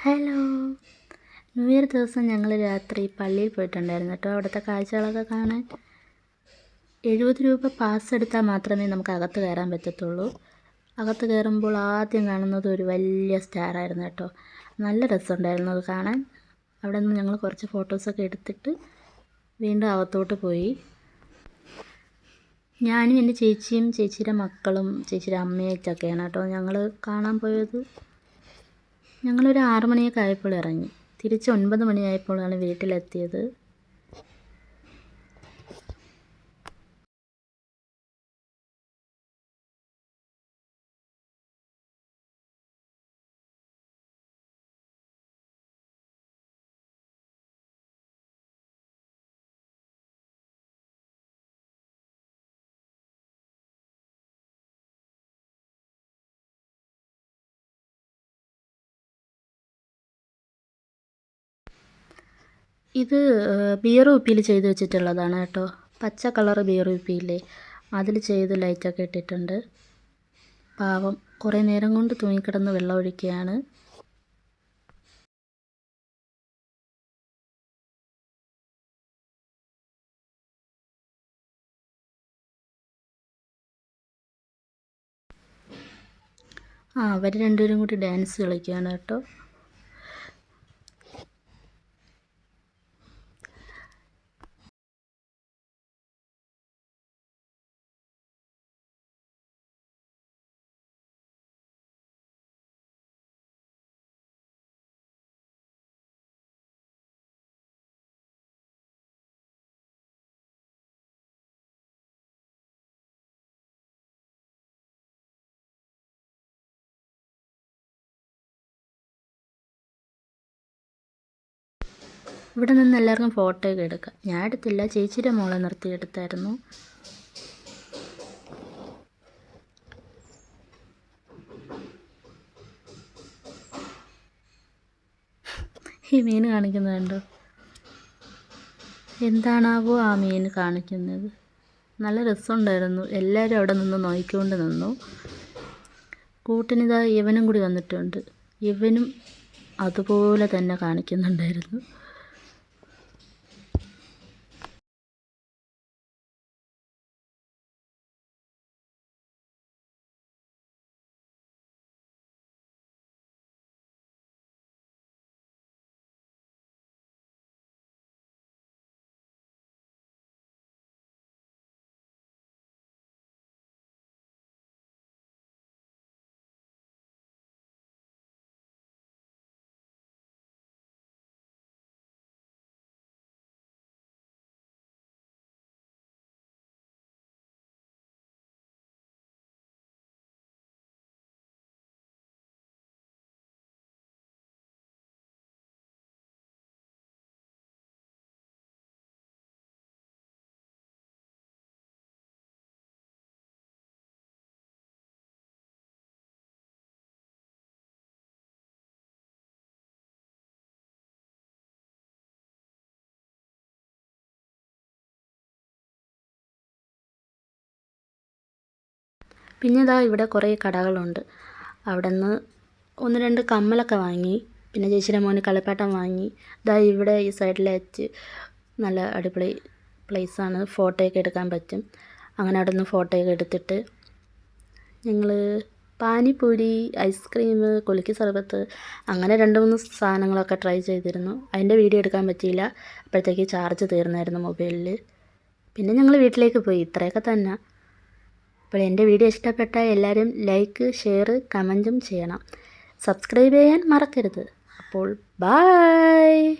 Hello. New year ദിവസം ഞങ്ങൾ രാത്രി പള്ളിയിൽ പോയിട്ടുണ്ടായിരുന്നു കേട്ടോ. അവിടുത്തെ കാഴ്ചകളൊക്കെ കാണാൻ എഴുപത് രൂപ പാസ് എടുത്താൽ മാത്രമേ നമുക്ക് അകത്ത് കയറാൻ പറ്റത്തുള്ളൂ. അകത്ത് കയറുമ്പോൾ ആദ്യം കാണുന്നത് ഒരു വലിയ സ്റ്റാറായിരുന്നു കേട്ടോ. നല്ല രസമുണ്ടായിരുന്നു അത് കാണാൻ. അവിടെ നിന്ന് ഞങ്ങൾ കുറച്ച് ഫോട്ടോസൊക്കെ എടുത്തിട്ട് വീണ്ടും അകത്തോട്ട് പോയി. ഞാനും എന്റെ ചേച്ചിയും ചേച്ചിയുടെ മക്കളും ചേച്ചിയുടെ അമ്മയൊക്കെയാണ് കേട്ടോ ഞങ്ങൾ കാണാൻ പോയത്. ഞങ്ങളൊരു ആറ് മണിയൊക്കെ ആയപ്പോൾ ഇറങ്ങി. തിരിച്ച് ഒൻപത് മണിയായപ്പോഴാണ് വീട്ടിലെത്തിയത്. ഇത് ബിയർ കുപ്പിയിൽ ചെയ്ത് വെച്ചിട്ടുള്ളതാണ് കേട്ടോ. പച്ച കളർ ബിയർ കുപ്പിയില്ലേ അതിൽ ചെയ്ത് ലൈറ്റൊക്കെ ഇട്ടിട്ടുണ്ട്. പാവം കുറേ നേരം കൊണ്ട് തൂങ്ങിക്കിടന്ന് വെള്ളം ഒഴിക്കുകയാണ്. ആ അവർ രണ്ടുപേരും കൂടി ഡാൻസ് കളിക്കുകയാണ് കേട്ടോ. ഇവിടെ നിന്ന് എല്ലാവർക്കും ഫോട്ടോ ഒക്കെ എടുക്കാം. ഞാൻ എടുത്തില്ല. ചേച്ചിയുടെ മോളെ നിർത്തി എടുത്തായിരുന്നു. ഈ മീൻ കാണിക്കുന്നുണ്ടോ എന്താണാവോ ആ മീൻ കാണിക്കുന്നത്. നല്ല രസമുണ്ടായിരുന്നു. എല്ലാവരും അവിടെ നിന്ന് നോക്കിക്കൊണ്ട് നിന്നു. കൂട്ടിനിതാ ഇവനും കൂടി വന്നിട്ടുണ്ട്. ഇവനും അതുപോലെ തന്നെ കാണിക്കുന്നുണ്ടായിരുന്നു. പിന്നെ ഇതാ ഇവിടെ കുറേ കടകളുണ്ട്. അവിടെ നിന്ന് ഒന്ന് രണ്ട് കമ്മലൊക്കെ വാങ്ങി. പിന്നെ ചേച്ചിയുടെ മോന് കളിപ്പാട്ടം വാങ്ങി. ഇതാ ഇവിടെ ഈ സൈഡിലെത്തി നല്ല അടിപൊളി പ്ലേസാണ്. ഫോട്ടോയൊക്കെ എടുക്കാൻ പറ്റും. അങ്ങനെ അവിടെ നിന്ന് ഫോട്ടോയൊക്കെ എടുത്തിട്ട് ഞങ്ങൾ പാനിപ്പൂരി ഐസ്ക്രീം കുലുക്കി സർബത്ത് അങ്ങനെ രണ്ട് മൂന്ന് സാധനങ്ങളൊക്കെ ട്രൈ ചെയ്തിരുന്നു. അതിന്റെ വീഡിയോ എടുക്കാൻ പറ്റിയില്ല. അപ്പോഴത്തേക്ക് ചാർജ് തീർന്നായിരുന്നു മൊബൈലിൽ പിന്നെ ഞങ്ങൾ വീട്ടിലേക്ക് പോയി. ഇത്രയൊക്കെ തന്നെ. അപ്പോൾ എന്റെ വീഡിയോ ഇഷ്ടപ്പെട്ടാൽ എല്ലാവരും ലൈക്ക് ഷെയർ കമന്റും ചെയ്യണം. സബ്സ്ക്രൈബ് ചെയ്യാൻ മറക്കരുത്. അപ്പോൾ ബായ്!